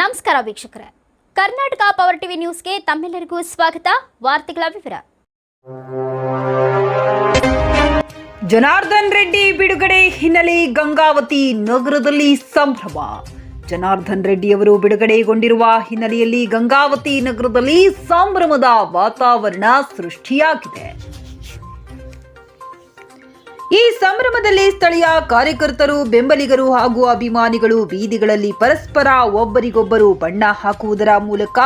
ನಮಸ್ಕಾರ ವೀಕ್ಷಕರೇ. Karnataka power TV ನ್ಯೂಸ್ಗೆ ತಮ್ಮೆಲ್ಲರಿಗೂ ಸ್ವಾಗತ. ವಾರ್ತೆಗಳ ವಿವರ. ಜನಾರ್ದನ್ ರೆಡ್ಡಿ ಬಿಡುಗಡೆ ಹಿನ್ನೆಲೆ ಗಂಗಾವತಿ ನಗರದಲ್ಲಿ ಸಂಭ್ರಮ. ಜನಾರ್ದನ್ ರೆಡ್ಡಿ ಅವರು ಬಿಡುಗಡೆಗೊಂಡಿರುವ ಹಿನ್ನೆಲೆಯಲ್ಲಿ ಗಂಗಾವತಿ ನಗರದಲ್ಲಿ ಸಂಭ್ರಮದ ವಾತಾವರಣ ಸೃಷ್ಟಿಯಾಗಿದೆ. ಈ ಸಂಭ್ರಮದಲ್ಲಿ ಸ್ಥಳೀಯ ಕಾರ್ಯಕರ್ತರು, ಬೆಂಬಲಿಗರು ಹಾಗೂ ಅಭಿಮಾನಿಗಳು ಬೀದಿಗಳಲ್ಲಿ ಪರಸ್ಪರ ಒಬ್ಬರಿಗೊಬ್ಬರು ಬಣ್ಣ ಹಾಕುವುದರ ಮೂಲಕ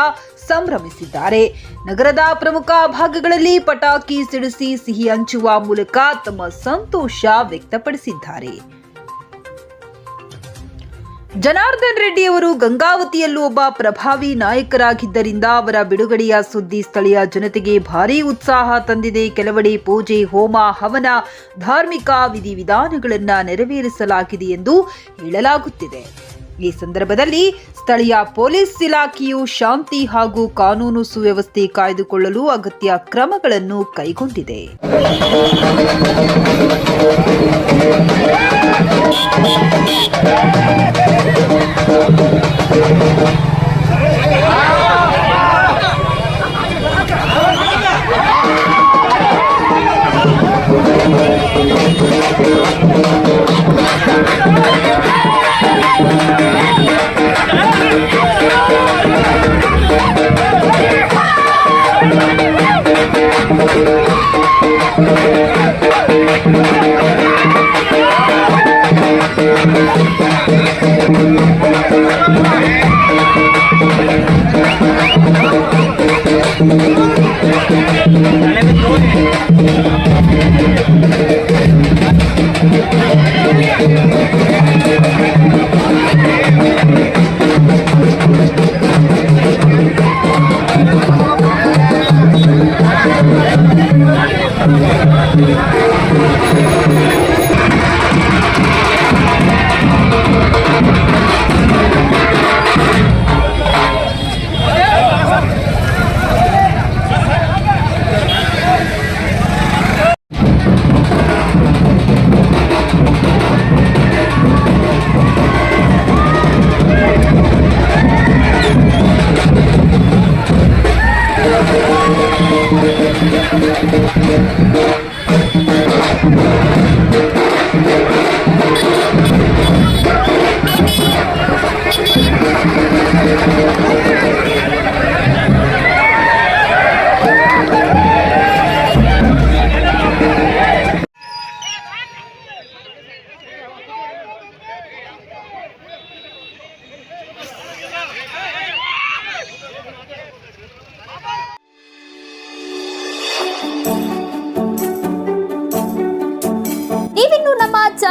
ಸಂಭ್ರಮಿಸಿದ್ದಾರೆ. ನಗರದ ಪ್ರಮುಖ ಭಾಗಗಳಲ್ಲಿ ಪಟಾಕಿ ಸಿಡಿಸಿ ಸಿಹಿ ಹಂಚುವ ಮೂಲಕ ತಮ್ಮ ಸಂತೋಷ ವ್ಯಕ್ತಪಡಿಸಿದ್ದಾರೆ. ಜನಾರ್ದನ್ ರೆಡ್ಡಿ ಅವರು ಗಂಗಾವತಿಯಲ್ಲೂ ಒಬ್ಬ ಪ್ರಭಾವಿ ನಾಯಕರಾಗಿದ್ದರಿಂದ ಅವರ ಬಿಡುಗಡೆಯ ಸುದ್ದಿ ಸ್ಥಳೀಯ ಜನತೆಗೆ ಭಾರೀ ಉತ್ಸಾಹ ತಂದಿದೆ. ಕೆಲವೆಡೆ ಪೂಜೆ, ಹೋಮ, ಹವನ, ಧಾರ್ಮಿಕ ವಿಧಿವಿಧಾನಗಳನ್ನು ನೆರವೇರಿಸಲಾಗಿದೆ ಎಂದು ಹೇಳಲಾಗುತ್ತಿದೆ. ಈ ಸಂದರ್ಭದಲ್ಲಿ ಸ್ಥಳೀಯ ಪೊಲೀಸ್ ಇಲಾಖೆಯು ಶಾಂತಿ ಹಾಗೂ ಕಾನೂನು ಸುವ್ಯವಸ್ಥೆ ಕಾಯ್ದುಕೊಳ್ಳಲು ಅಗತ್ಯ ಕ್ರಮಗಳನ್ನು ಕೈಗೊಂಡಿದೆ. Dale, Thank you.